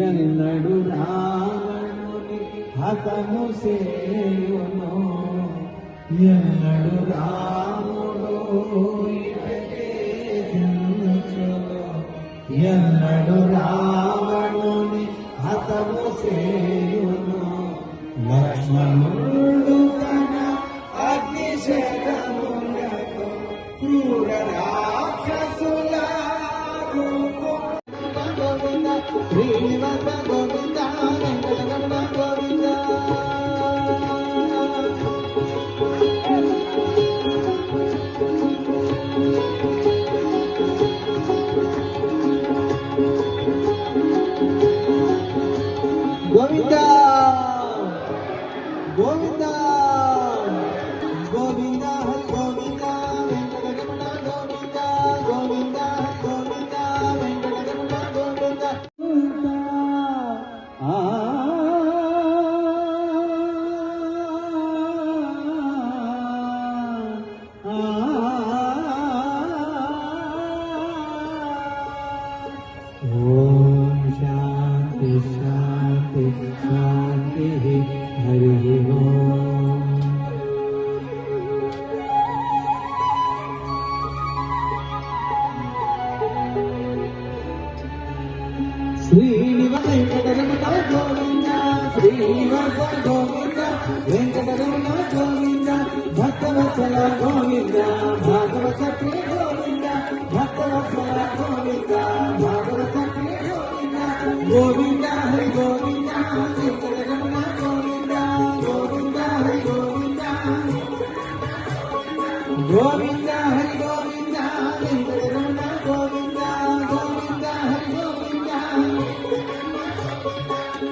ఎన్నడు రావణుని హతము సేయును ఎన్నడు రాముడు ఎన్నడు రావణుని హతము సేయును లక్ష్మణుడు గోవింద గోవింద గోవింద హరి గోవింద వెంకటరమణ గోవింద గోవింద హరి గోవింద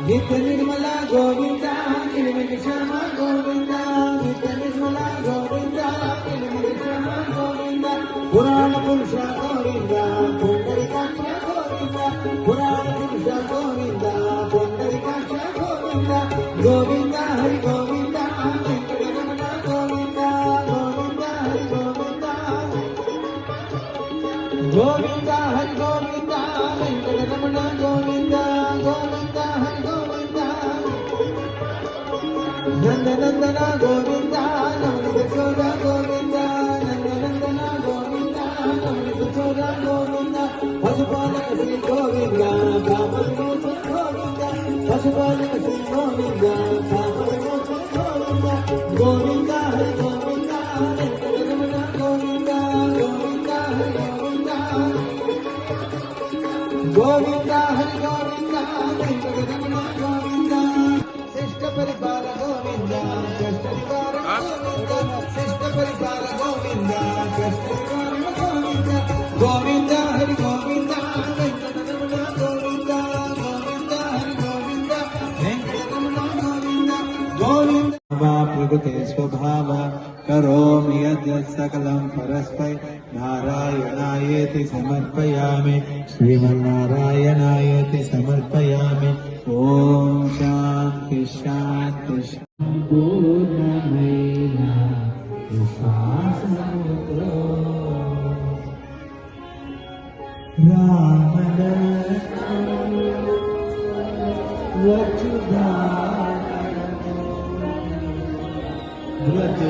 నిత్య నిర్మల గోవింద నిలమిటి శ్యామ గోవింద నిత్య నిర్మల గోవింద నిలమిటి శ్యామ గోవింద పురాణ పురుష గోవింద గోవింద హరి గోవింద వెంకటరమణ గోవింద గోవింద హరి గోవింద గోవింద హరి గోవింద వెంకటరమణ గోవింద గోవింద హరి గోవింద నందనందన గోవింద నవనిత చోర గోవింద నందనందన గోవింద నవనిత చోర గోవింద పశుపాలక శ్రీ గోవింద పాపవిమోచన గోవింద గోవింద హరి గోవింద వెంకటరమణ గోవింద. శిష్ట పరిపాల గోవింద కష్ట నివారణ గోవింద శిష్ట పరిపాల గోవింద కష్ట నివారణ గోవింద. గోవింద హరి గోవింద స్వభావ करोमि यद्यत् सकलं परस्मै नारायणायेति समर्पयामि। श्रीमन्नारायणायेति समर्पयामि। ॐ शान्ति शान्ति पूर्णमयीना विश्वासमुद्रो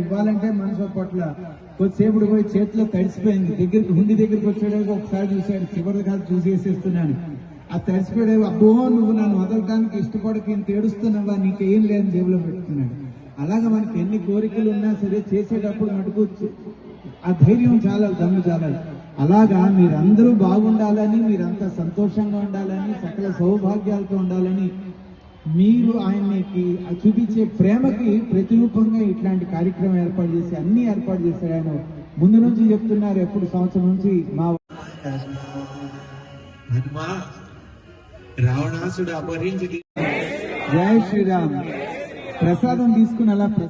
ఇవ్వాలంటే మనసు పట్ల కొద్దిసేపుడు పోయి చేతిలో తడిసిపోయింది. దగ్గరికి హుండి దగ్గరికి వచ్చేటప్పుడు ఒకసారి చూశాడు చివరి కాదు చూసేసేస్తున్నాను ఆ తడిసిపోయాడు అబ్బో నువ్వు నన్ను వదలడానికి ఇష్టపడక ఇంత ఏడుస్తున్నావా నీకేం లేని జేబులో పెట్టుకున్నాడు. అలాగా మనకి ఎన్ని కోరికలు ఉన్నా సరే చేసేటప్పుడు మటుకు ఆ ధైర్యం చాలా దమ్ము చాలా. అలాగా మీరందరూ బాగుండాలని మీరంతా సంతోషంగా ఉండాలని సకల సౌభాగ్యాలతో ఉండాలని మీరు ఆయనకి చూపించే ప్రేమకి ప్రతిరూపంగా ఇట్లాంటి కార్యక్రమం ఏర్పాటు చేసి అన్ని ఏర్పాటు చేశారు ఆయన. ముందు నుంచి చెప్తున్నారు ఎప్పుడు సంవత్సరం నుంచి మా రావణాసుడు అపహరించి జై శ్రీరామ్. ప్రసాదం తీసుకుని అలా